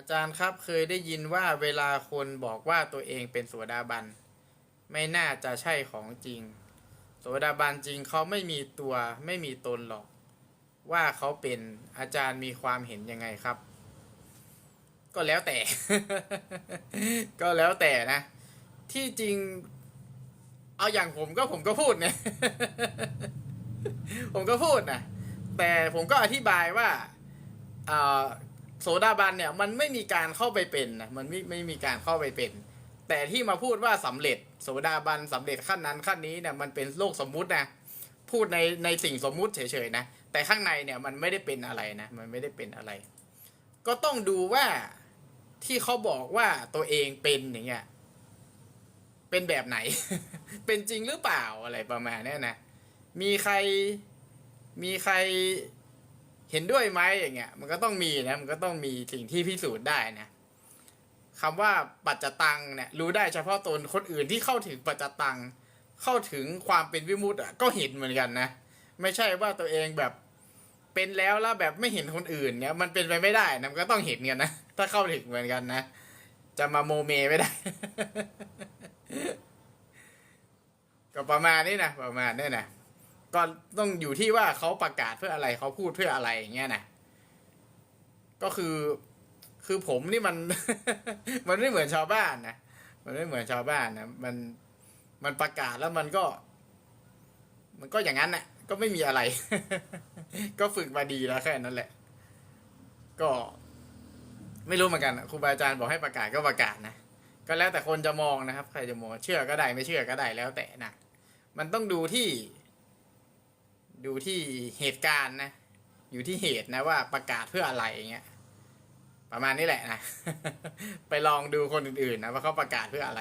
อาจารย์ครับเคยได้ยินว่าเวลาคนบอกว่าตัวเองเป็นโสดาบัน ไม่น่าจะใช่ของจริง โสดาบันจริงเขาไม่มีตัวไม่มีตนหรอก ว่าเขาเป็นอาจารย์มีความเห็นยังไงครับ ก็แล้วแต่ ก็แล้วแต่นะ ที่จริง เอาอย่างผมก็ผมก็พูดเนี่ยผมก็พูดนะแต่ผมก็อธิบายว่าอ่า โสดาบันเนี่ยมันไม่มีการเข้าไปเป็นนะมันไม่ไม่มีการเข้าไปเป็น แต่ที่มาพูดว่าสำเร็จ โสดาบันสำเร็จขั้นนั้นขั้นนี้เนี่ยมันเป็นโลกสมมุตินะพูดในในสิ่งสมมุติเฉยๆนะแต่ข้างในเนี่ยมันไม่ได้เป็นอะไรนะมันไม่ได้เป็นอะไร ก็ต้องดูว่าที่เขาบอกว่าตัวเองเป็นอย่างเงี้ยเป็นแบบไหน เป็นจริงหรือเปล่าอะไรประมาณนี้นะ มีใคร มีใคร เห็นด้วยไหมอย่างเงี้ย มันก็ต้องมีนะ มันก็ต้องมีสิ่งที่พิสูจน์ได้นะคำว่าปัจจตังเนี่ยรู้ได้เฉพาะตนคนอื่นที่เข้าถึงปัจจตัง เข้าถึงความเป็นวิมุตติอะก็เห็นเหมือนกันนะ ไม่ใช่ว่าตัวเองแบบเป็นแล้วแล้วแบบไม่เห็นคนอื่นเนี่ย มันเป็นไปไม่ได้นะมันก็ต้องเห็นกันนะถ้าเข้าถึงเหมือนกันนะจะมาโมเมไม่ได้ ก็ประมาณนี้นะประมาณนี้นะ ก็ต้องอยู่ที่ว่าเขาประกาศเพื่ออะไรเขาพูดเพื่ออะไรอย่างเงี้ยนะก็คือคือผมนี่มัน มันไม่เหมือนชาวบ้านนะมันไม่เหมือนชาวบ้านนะมันมันประกาศแล้วมันก็ มันก็อย่างนั้นแหละก็ไม่มีอะไร ก็ฝึกมาดีแล้วแค่นั้นแหละ ก็ ไม่รู้เหมือนกันครูบาอาจารย์บอกให้ประกาศก็ประกาศนะก็แล้วแต่คนจะมองนะครับ ใครจะมองเชื่อก็ได้ไม่เชื่อก็ได้แล้วแต่นะมันต้องดูที่ ดูที่เหตุการณ์นะ อยู่ที่เหตุนะว่าประกาศเพื่ออะไรอย่างเงี้ย ประมาณนี้แหละนะ ไปลองดูคนอื่นๆนะว่าเขาประกาศเพื่ออะไร